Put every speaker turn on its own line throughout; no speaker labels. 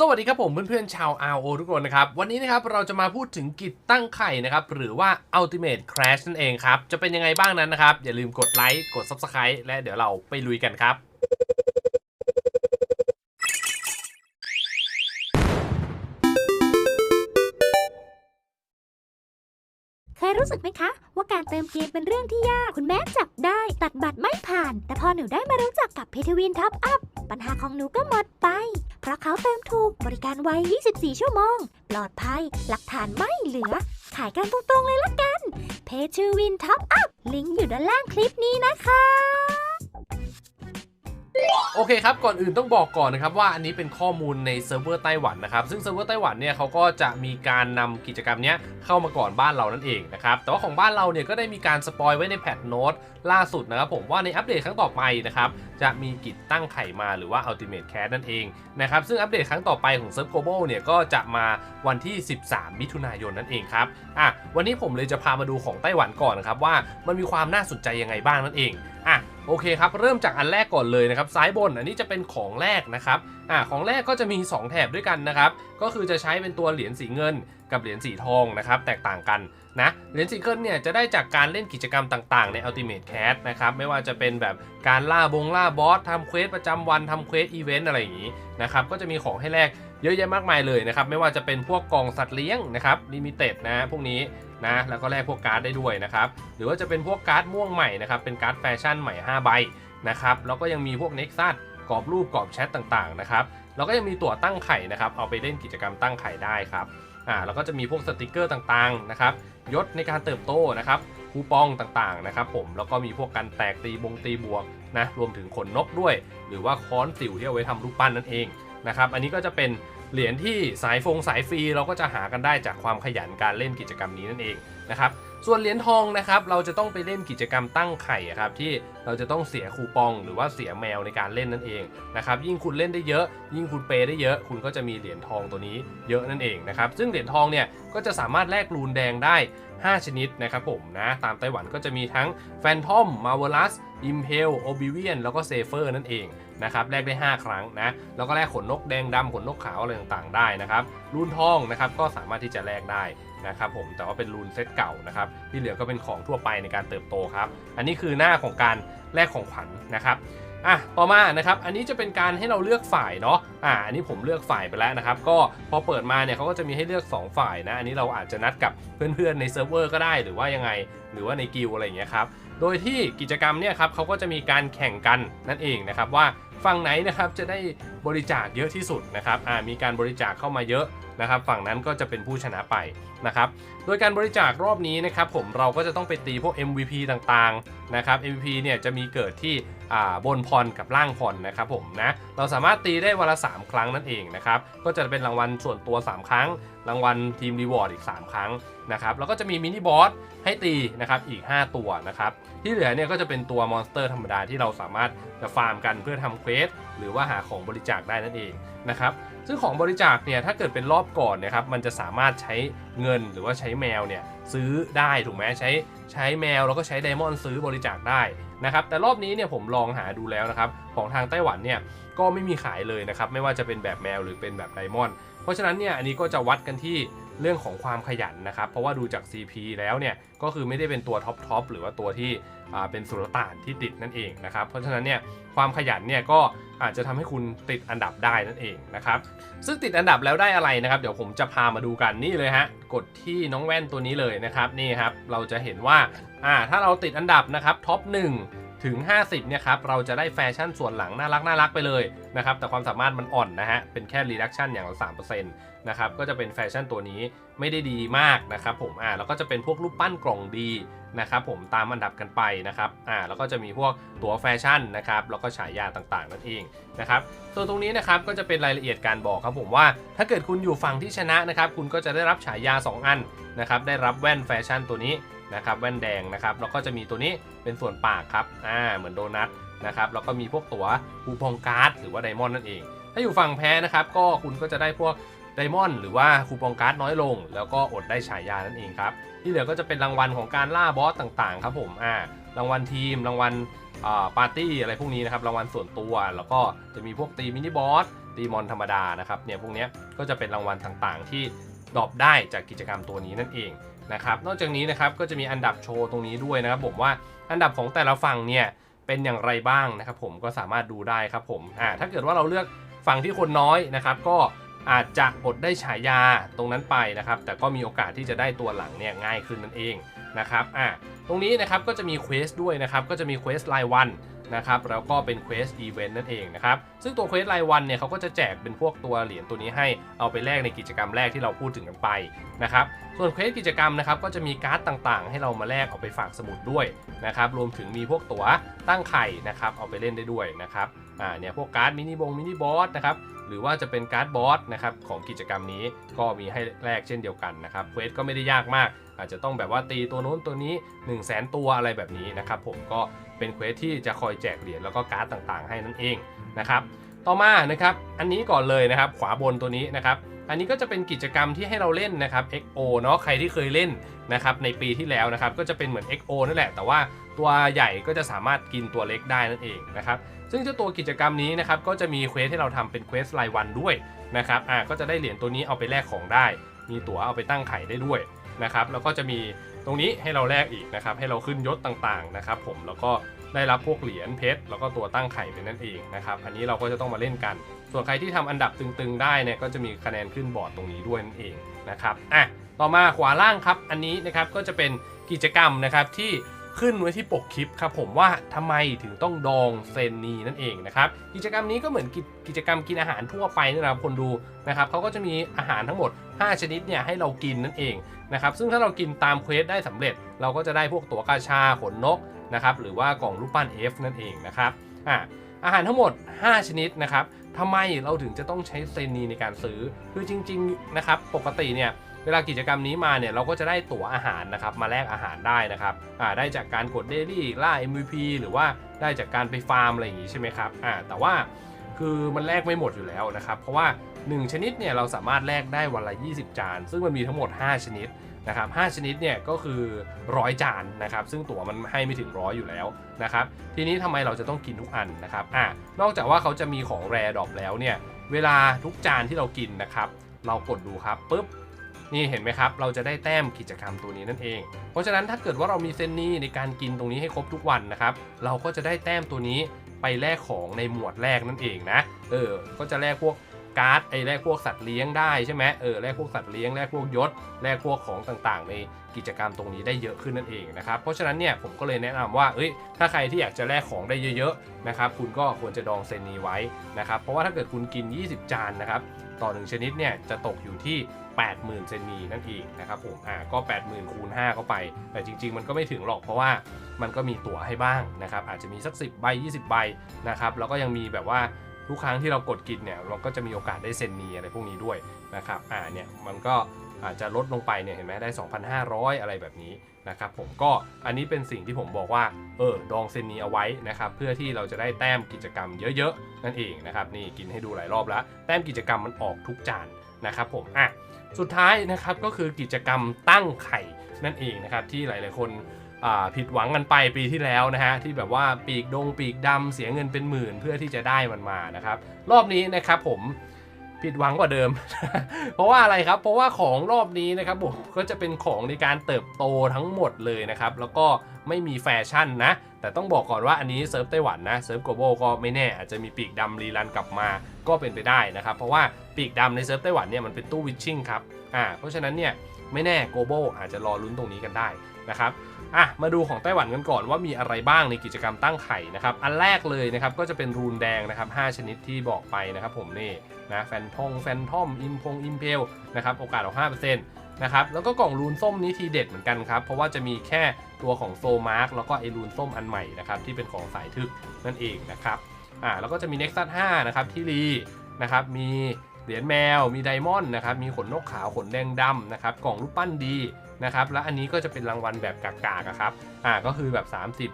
สวัสดีครับผมเพื่อนๆชาว RO ทุกคนนะครับ วันนี้นะครับเราจะมาพูดถึงกิจตั้งไข่นะครับ หรือว่า Ultimate Crash นั่นเองครับ จะเป็นยังไงบ้างนั้นนะครับ อย่าลืมกดไลค์ กด Subscribe และเดี๋ยวเราไปลุยกันครับ
เคยรู้สึกไหมคะ ว่าการเติมเกมเป็นเรื่องที่ยาก คุณแม่จับได้ ตัดบัตรไม่ผ่าน แต่พอหนูได้มารู้จักกับเพทวินท็อปอัพปัญหาของหนูก็หมดไป เพราะเขาเติมถูกบริการไว 24 ชั่วโมง ปลอดภัย หลักฐานไม่เหลือ ขายกันตรงๆเลยละกัน เพชรวินท็อปอัพลิงก์อยู่ด้านล่างคลิปนี้นะคะ
โอเคครับ ก่อนอื่นต้องบอกก่อนนะครับว่าอันนี้เป็นข้อมูลในเซิร์ฟเวอร์ไต้หวันนะครับ ซึ่งเซิร์ฟเวอร์ไต้หวันเนี่ยเขาก็จะมีการนำกิจกรรมเนี้ยเข้ามาก่อนบ้านเรานั่นเองนะครับ แต่ว่าของบ้านเราเนี่ยก็ได้มีการสปอยไว้ในแพทโน้ตล่าสุดนะครับผมว่าในอัปเดตครั้งต่อไปนะครับจะมีกิจตั้งไข่มาหรือว่า Ultimate Cat นั่นเองนะครับซึ่งอัปเดตครั้งต่อไปของเซิร์ฟโกลบอลเนี่ยก็จะมาวันที่ 13 มิถุนายนนั่นเองครับอะวันนี้ผมเลยจะพามาดูของไต้หวันก่อนนะครับว่ามันมีความน่าสนใจยังไงบ้างนั่นเองอะ โอเคครับ เริ่มจากอันแรกก่อนเลยนะครับ ซ้ายบนอันนี้จะเป็นของแรกนะครับอ่าของแรกก็จะมี 2 แถบด้วยกันนะครับ ก็คือจะใช้เป็นตัวเหรียญสีเงิน กับเหรียญสีทองนะครับแตกต่างกันนะเหรียญสีเงินเนี่ยจะได้จากการเล่นกิจกรรมต่างๆ ใน Ultimate Cat นะครับไม่ว่าจะเป็นแบบการล่าบงล่าบอสทำเควสประจำวันทำเควสอีเวนต์อะไรอย่างนี้นะครับก็จะมีของให้แลกเยอะแยะมากมายเลยนะครับไม่ว่าจะเป็นพวกกล่องสัตว์เลี้ยงนะครับลิมิเต็ดนะพวกนี้นะแล้วก็แลกพวกการ์ดได้ด้วยนะครับหรือว่าจะเป็นพวกการ์ดม่วงใหม่นะครับเป็นการ์ดแฟชั่นใหม่ 5 ใบนะครับแล้วก็ยังมีพวกเน็กซัสกรอบรูปกรอบแชทต่างๆนะครับแล้วก็ยังมีตั๋วตั้งไข่นะครับเอาไปเล่นกิจกรรมตั้งไข่ได้ครับ อ่าแล้วก็จะมีพวกสติกเกอร์ต่างๆนะครับยศในการเติบโตนะครับคูปองต่างๆนะครับผมแล้วก็มีพวกการแตกตีบงตีบวกนะรวมถึงขนนกด้วย หรือว่าค้อนสิวที่เอาไว้ทำรูปปั้นนั่นเองนะครับอันนี้ก็จะเป็นเหรียญที่สายฟงสายฟรีเราก็จะหากันได้จากความขยันการเล่นกิจกรรมนี้นั่นเองนะครับ ส่วนเหรียญทองนะครับเราจะต้องไปเล่นกิจกรรมตั้งไข่ครับที่เราจะต้องเสียคูปอง หรือว่าเสียแมวในการเล่นนั่นเองนะครับยิ่งคุณเล่นได้เยอะ ยิ่งคุณเปย์ได้เยอะ คุณก็จะมีเหรียญทองตัวนี้เยอะนั่นเองนะครับซึ่งเหรียญทองเนี่ยก็จะสามารถแลกรูนแดงได้ 5 ชนิดนะครับผมนะตามไต้หวันก็จะมีทั้งแฟนทอมมาเวลัสอิมเพลโอบิเวียนแล้วก็เซเฟอร์นั่นเองนะครับแลกได้ 5 ครั้งนะแล้วก็แลกขนนกแดงดำขนนกขาวอะไรต่างๆได้นะครับรูนทองนะครับก็สามารถที่จะแลกได้ นะครับผมแต่ว่าเป็นรูนเซตเก่านะครับที่เหลือก็เป็นของทั่วไปในการเติบโตครับ อันนี้คือหน้าของการแลกของขวัญนะครับอะต่อมานะครับอันนี้จะเป็นการให้เราเลือกฝ่ายเนาะอะอันนี้ผมเลือกฝ่ายไปแล้วนะครับ ก็พอเปิดมาเนี่ยเขาก็จะมีให้เลือก 2 ฝ่ายนะอันนี้เราอาจจะนัดกับเพื่อนๆในเซิร์ฟเวอร์ก็ได้หรือว่ายังไง หรือว่าในกิลอะไรอย่างเงี้ยครับโดยที่กิจกรรมเนี่ยครับเขาก็จะมีการแข่งกันนั่นเองนะครับว่า ฝั่งไหนนะครับจะได้บริจาคเยอะที่สุดนะครับอ่ามีการบริจาคเข้ามาเยอะนะครับ ฝั่งนั้นก็จะเป็นผู้ชนะไปนะครับ โดยการบริจาครอบนี้นะครับผมเราก็จะต้องไปตีพวก MVP ต่างๆนะครับ MVP เนี่ยจะมีเกิดที่อ่าบนพรกับล่างพรนะครับผมนะเราสามารถตีได้วันละ 3 ครั้งนั่นเองนะครับ ก็จะเป็นรางวัลส่วนตัว 3 ครั้ง รางวัลทีมรีวอร์ดอีก 3 ครั้ง นะครับแล้วก็จะมีมินิบอสให้ตีนะครับอีก 5 ตัวนะครับที่เหลือเนี่ยก็จะเป็นตัวมอนสเตอร์ธรรมดาที่เราสามารถจะฟาร์มกันเพื่อทำเควสหรือว่าหาของบริจาคได้นั่นเองนะครับซึ่งของบริจาคเนี่ยถ้าเกิดเป็นรอบก่อนนะครับมันจะสามารถใช้เงินหรือว่าใช้แมวเนี่ยซื้อได้ถูกไหมใช้ใช้แมวแล้วก็ใช้ไดมอนด์ซื้อบริจาคได้นะครับแต่รอบนี้เนี่ยผมลองหาดูแล้วนะครับของทางไต้หวันเนี่ยก็ไม่มีขายเลยนะครับไม่ว่าจะเป็นแบบแมวหรือเป็นแบบไดมอนด์เพราะฉะนั้นเนี่ยอันนี้ก็จะวัดกันที่ เรื่องของความขยันนะครับ เพราะว่าดูจาก CP แล้วเนี่ยก็คือไม่ได้เป็นตัวท็อปทอปหรือว่าตัวที่เป็นสุลต่านที่ติดนั่นเองนะครับ เพราะฉะนั้นเนี่ยความขยันเนี่ยก็อาจจะทำให้คุณติดอันดับได้นั่นเองนะครับซึ่งติดอันดับแล้วได้อะไรนะครับ เดี๋ยวผมจะพามาดูกันนี่เลยฮะกดที่น้องแว่นตัวนี้เลยนะครับนี่ครับเราจะเห็นว่าอ่าถ้าเราติดอันดับนะครับท็อป1 ถึง 50เนี่ยครับเราจะได้แฟชั่นส่วนหลังน่ารักน่ารักไปเลยนะครับแต่ความสามารถมันอ่อนนะฮะเป็นแค่ reduction อย่างละ3%นะครับก็จะเป็นแฟชั่นตัวนี้ไม่ได้ดีมากนะครับผมอ่าแล้วก็จะเป็นพวกรูปปั้นกล่องดีนะครับผมตามอันดับกันไปนะครับอ่าแล้วก็จะมีพวกตัวแฟชั่นนะครับแล้วก็ฉายาต่างๆนั่นเองนะครับส่วนตรงนี้นะครับก็จะเป็นรายละเอียดการบอกครับผมว่า ถ้าเกิดคุณอยู่ฝั่งที่ชนะนะครับคุณก็จะได้รับฉายา 2 อันนะครับได้รับแว่นแฟชั่นตัวนี้ นะครับแว่นแดงนะครับแล้วก็จะมีตัวนี้เป็นส่วนปากครับอ่าเหมือนโดนัทนะครับแล้วก็มีพวกตัวคูปองการ์ดหรือว่าไดมอนด์นั่นเอง ถ้าอยู่ฝั่งแพ้นะครับก็คุณก็จะได้พวกไดมอนด์หรือว่าคูปองการ์ดน้อยลง แล้วก็อดได้ฉายานั่นเองครับที่เหลือก็จะเป็นรางวัลของการล่าบอสต่างๆครับผมอ่ารางวัลทีมรางวัลปาร์ตี้อะไรพวกนี้นะครับรางวัลส่วนตัวแล้วก็จะมีพวกตีมินิบอสตีมอนธรรมดานะครับเนี่ยพวกนี้ก็จะเป็นรางวัลต่างๆ ที่ดรอปได้จากกิจกรรมตัวนี้นั่นเอง นะครับ นอกจากนี้นะครับก็จะมีอันดับโชว์ตรงนี้ด้วยนะครับผมว่าอันดับของแต่ละฝั่งเนี่ยเป็นอย่างไรบ้างนะครับผมก็สามารถดูได้ครับผมอ่าถ้าเกิดว่าเราเลือกฝั่งที่คนน้อยนะครับ ก็อาจจะอดได้ฉายาตรงนั้นไปนะครับ แต่ก็มีโอกาสที่จะได้ตัวหลังเนี่ยง่ายขึ้นนั่นเองนะครับอ่าตรงนี้นะครับก็จะมีเควสด้วยนะครับก็จะมีเควสรายวัน นะครับแล้วก็เป็นเควสอีเวนต์นั่นเองนะครับซึ่งตัวเควสรายวันเนี่ยเขาก็จะแจกเป็นพวกตัวเหรียญตัวนี้ให้เอาไปแลกในกิจกรรมแรกที่เราพูดถึงกันไปนะครับส่วนเควสกิจกรรมนะครับก็จะมีการ์ดต่างๆ ให้เรามาแลกเอาไปฝากสมุดด้วยนะครับรวมถึงมีพวกตั๋วตั้งไข่นะครับเอาไปเล่นได้ด้วยนะครับอ่าเนี่ยพวกการ์ดมินิบงมินิบอสนะครับหรือว่าจะเป็นการ์ดบอสนะครับของกิจกรรมนี้ก็มีให้แลกเช่นเดียวกันนะครับเควสก็ไม่ได้ยากมาก อาจจะต้องแบบว่าตีตัวโน้นตัวนี้ 1 0 0 0 0แสนตัวอะไรแบบนี้นะครับผมก็ เป็นเควสที่จะคอยแจกเหรียญแล้วก็การ์ดต่างๆ ให้นั่นเองนะครับ ต่อมานะครับ อันนี้ก่อนเลยนะครับขวาบนตัวนี้นะครับ อันนี้ก็จะเป็นกิจกรรมที่ให้เราเล่นนะครับ XO เนาะใครที่เคยเล่นนะครับในปีที่แล้วนะครับก็จะเป็นเหมือน XO นั่นแหละ แต่ว่าตัวใหญ่ก็จะสามารถกินตัวเล็กได้นั่นเองนะครับซึ่งเจ้าตัวกิจกรรมนี้นะครับก็จะมีเควสให้เราทำเป็นเควสรายวันด้วยนะครับอ่าก็จะได้เหรียญตัวนี้เอาไปแลกของได้ มีตั๋วเอาไปตั้งไข่ได้ด้วยนะครับแล้วก็จะมี ตรงนี้ให้เราแลกอีกนะครับ ให้เราขึ้นยศต่างๆนะครับผมแล้วก็ได้รับพวกเหรียญเพชรแล้วก็ตัวตั้งไข่เป็นนั่นเองนะครับ อันนี้เราก็จะต้องมาเล่นกัน ส่วนใครที่ทำอันดับตึงๆ ได้เนี่ยก็จะมีคะแนนขึ้นบอร์ดตรงนี้ด้วยนั่นเองนะครับอะต่อมาขวาล่างครับ อันนี้นะครับก็จะเป็นกิจกรรมนะครับที่ ขึ้นไว้ที่ปกคลิปครับผมว่าทำไมถึงต้องดองเซนนีนั่นเองนะครับกิจกรรมนี้ก็เหมือนกิจกิจกรรมกินอาหารทั่วไปนะครับคนดูนะครับเขาก็จะมีอาหารทั้งหมด 5 ชนิดเนี่ยให้เรากินนั่นเองนะครับซึ่งถ้าเรากินตามเควสได้สำเร็จ เราก็จะได้พวกตั๋วกาชาขนนกนะครับหรือว่ากล่องรูปปั้น F นั่นเองนะครับอะอาหารทั้งหมด 5 ชนิดนะครับทำไมเราถึงจะต้องใช้เซนีในการซื้อ คือจริงๆนะครับปกติเนี่ย วลากิจกรรมนี้มาเนี่ยเราก็จะได้ตั๋วอาหารนะครับมาแลกอาหารได้นะครับอ่าได้จากการกดเดลี่ล่า MVP หรือว่าได้จากการไปฟาร์มอะไรอย่างงี้ใช่ไหมครับอ่าแต่ว่าคือมันแลกไม่หมดอยู่แล้วนะครับ เพราะว่า 1 ชนิดเนี่ยเราสามารถแลกได้วันละ 20 จาน ซึ่งมันมีทั้งหมด 5 ชนิดนะครับ5ชนิดเนี่ยก็คือร้อยจานนะครับ ซึ่งตั๋วมันให้ไม่ถึงร้อยอยู่แล้วนะครับ ทีนี้ทำไมเราจะต้องกินทุกอันนะครับอะนอกจากว่าเขาจะมีของแรดรอปแล้วเนี่ย เวลาทุกจานที่เรากินนะครับ เรากดดูครับปุ๊บ นี่เห็นไหมครับ เราจะได้แต้มกิจกรรมตัวนี้นั่นเอง เพราะฉะนั้นถ้าเกิดว่าเรามีเซนนี่ในการกินตรงนี้ให้ครบทุกวันนะครับ เราก็จะได้แต้มตัวนี้ไปแลกของในหมวดแรกนั่นเองนะ เออ ก็จะแลกพวกการ์ดไอ้แลกพวกสัตว์เลี้ยงได้ใช่ไหมเออแลกพวกสัตว์เลี้ยงแลกพวกยศแลกพวกของต่างๆ ในกิจกรรมตรงนี้ได้เยอะขึ้นนั่นเองนะครับเพราะฉะนั้นเนี่ยผมก็เลยแนะนำว่าเอ้ยถ้าใครที่อยากจะแลกของได้เยอะๆนะครับคุณก็ควรจะดองเซนนี้ไว้นะครับเพราะว่าถ้าเกิดคุณกิน 20 จานนะครับต่อหนึ่งชนิดเนี่ยจะตกอยู่ที่ 80,000 เซนีนั่นเองนะครับผมอ่าก็ 80,000คูณ5เข้าไป แต่จริง ๆ มันก็ไม่ถึงหรอกเพราะว่ามันก็มีตั๋วให้บ้างนะครับอาจจะมีสัก 10 ใบ 20 ใบนะครับแล้วก็ยังมีแบบว่าทุกครั้งที่เรากดกินเนี่ยเราก็จะมีโอกาสได้เซนีอะไรพวกนี้ด้วยนะครับอ่าเนี่ยมันก็อาจจะลดลงไปเนี่ยเห็นไหมได้ 2,500 อะไรแบบนี้นะครับผมก็อันนี้เป็นสิ่งที่ผมบอกว่าเออดองเซนนีเอาไว้นะครับเพื่อที่เราจะได้แต้มกิจกรรมเยอะๆ นั่นเองนะครับนี่กินให้ดูหลายรอบแล้ว แต้มกิจกรรมมันออกทุกจานนะครับผมอะ สุดท้ายนะครับก็คือกิจกรรมตั้งไข่นั่นเองนะครับที่หลาย ๆ คนผิดหวังกันไปปีที่แล้วนะฮะที่แบบว่าปีกดงปีกดำเสียเงินเป็นหมื่นเพื่อที่จะได้มันมานะครับรอบนี้นะครับผม ผิดหวังกว่าเดิม เพราะว่าอะไรครับ เพราะว่าของรอบนี้นะครับผมก็จะเป็นของในการเติบโตทั้งหมดเลยนะครับ แล้วก็ไม่มีแฟชั่นนะ แต่ต้องบอกก่อนว่าอันนี้เซิร์ฟไต้หวันนะเซิร์ฟโกโบก็ไม่แน่อาจจะมีปีกดำรีรันกลับมาก็เป็นไปได้นะครับ เพราะว่าปีกดำในเซิร์ฟไต้หวันเนี่ยมันเป็นตู้วิชชิ่งครับ อ่า เพราะฉะนั้นเนี่ยไม่แน่โกโบอาจจะรอลุ้นตรงนี้กันได้นะครับอะมาดูของไต้หวันกันก่อนว่ามีอะไรบ้างในกิจกรรมตั้งไข่นะครับ อันแรกเลยนะครับก็จะเป็นรูนแดงนะครับ5ชนิดที่บอกไปนะครับผมนี่ นะแฟนทงแฟนทอมอิมพงอิมเพลนะครับโอกาสออก5%นะครับแล้วก็กล่องรูนส้มนี้ทีเด็ดเหมือนกันครับ เพราะว่าจะมีแค่ตัวของโซมาร์กแล้วก็ไอรูนส้มอันใหม่นะครับที่เป็นของสายทึกนั่นเองนะครับอ่าแล้วก็จะมี Nexus 5นะครับที่รีนะครับมีเหรียญแมวมีไดมอนด์นะครับมีขนนกขาวขนแดงดำนะครับกล่องรูปปั้นดีนะครับและอันนี้ก็จะเป็นรางวัลแบบกากๆครับอ่าก็คือแบบ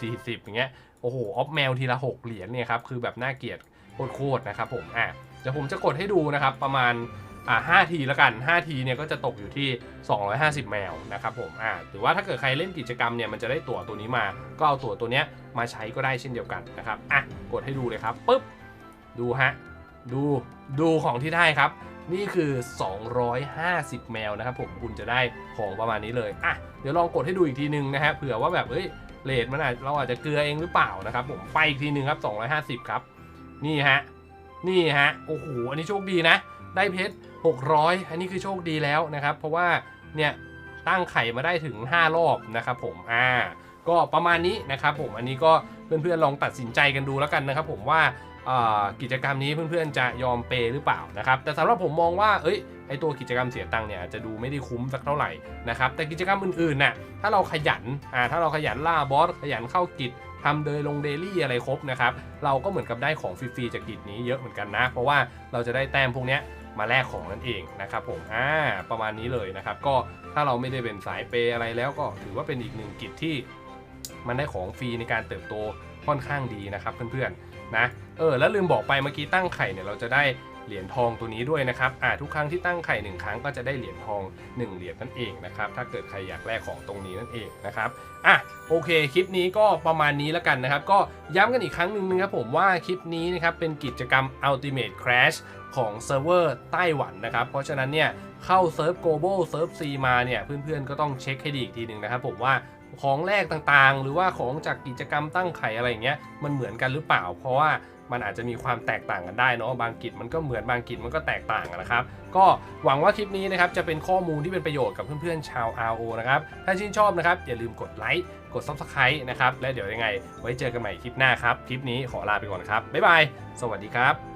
30 40 อย่างเงี้ยโอ้โหออฟแมวทีละ 6 เหรียญเนี่ยครับคือแบบน่าเกลียดโคตรๆนะครับผมอะเดี๋ยวผมจะกดให้ดูนะครับประมาณอ่า5ทีล้วกัน 5 ทีเนี่ยก็จะตกอยู่ที่ 250 แมวนะครับผมอ่าหรือว่าถ้าเกิดใครเล่นกิจกรรมเนี่ยมันจะได้ตั๋วตัวนี้มา ก็เอาตั๋วตัวเนี้ยมาใช้ก็ได้เช่นเดียวกันนะครับอะกดให้ดูเลยครับปึ๊บดูฮะดูดูของที่ได้ครับ นี่คือ 250 แมวนะครับผมคุณจะได้ของประมาณนี้เลยอะเดี๋ยวลองกดให้ดูอีกทีนึงนะฮะเผื่อว่าแบบเอ้ยเลทมันอาจเราอาจจะเกลือเองหรือเปล่านะครับผมไปอีกทีนึงครับ 250 ครับ นี่ฮะ นี่ฮะโอ้โหอันนี้โชคดีนะ ได้เพชร600 อันนี้คือโชคดีแล้วนะครับ เพราะว่าเนี่ยตั้งไข่มาได้ถึง 5 รอบนะครับผมอ่าก็ประมาณนี้นะครับผมอันนี้ก็เพื่อนๆลองตัดสินใจกันดูแล้วกันนะครับผมว่ากิจกรรมนี้เพื่อนๆจะยอมเปย์หรือเปล่านะครับแต่สำหรับผมมองว่าเอ้ยไอตัวกิจกรรมเสียตังค์เนี่ยจจะดูไม่ได้คุ้มสักเท่าไหร่นะครับแต่กิจกรรมอื่นๆน่ะถ้าเราขยันอ่าถ้าเราขยันล่าบอสขยันเข้ากิจทำเดยลงเดลี่อะไรครบนะครับ เราก็เหมือนกับได้ของฟรีๆจากกิจนี้เยอะเหมือนกันนะ เพราะว่าเราจะได้แต้มพวกนี้มาแลกของนั่นเองนะครับผมอ่าประมาณนี้เลยนะครับ ก็ถ้าเราไม่ได้เป็นสายเปย์อะไรแล้วก็ถือว่าเป็นอีกหนึ่งกิจที่ มันได้ของฟรีในการเติบโตค่อนข้างดีนะครับเพื่อนๆนะเออแล้วลืมบอกไปเมื่อกี้ตั้งไข่เนี่ยเราจะได้ เหรียญทองตัวนี้ด้วยนะครับอ่าทุกครั้งที่ตั้งไข่หนึ่งครั้งก็จะได้เหรียญทอง 1 เหรียญนั่นเองนะครับถ้าเกิดใครอยากแลกของตรงนี้นั่นเองนะครับอะโอเคคลิปนี้ก็ประมาณนี้แล้วกันนะครับ ก็ย้ำกันอีกครั้งหนึ่งนะครับผมว่าคลิปนี้นะครับเป็นกิจกรรม Ultimate Crash ของเซิร์ฟเวอร์ไต้หวันนะครับ เพราะฉะนั้นเนี่ยเข้าเซิร์ฟ global เซิร์ฟ C มาเนี่ยเพื่อนๆก็ต้องเช็คให้ดีอีกทีหนึ่งนะครับผมว่าของแรกต่างๆ หรือว่าของจากกิจกรรมตั้งไข่อะไรอย่างเงี้ยมันเหมือนกันหรือเปล่า เพราะว่า มันอาจจะมีความแตกต่างกันได้เนาะบางกิจมันก็เหมือนบางกิจมันก็แตกต่างนะครับ ก็หวังว่าคลิปนี้นะครับจะเป็นข้อมูลที่เป็นประโยชน์กับเพื่อนๆชาว RO นะครับถ้าชื่นชอบนะครับอย่าลืมกดไลค์กด Subscribe นะครับและเดี๋ยวยังไง ไว้เจอกันใหม่คลิปหน้าครับ คลิปนี้ขอลาไปก่อนครับบ๊ายบายสวัสดีครับ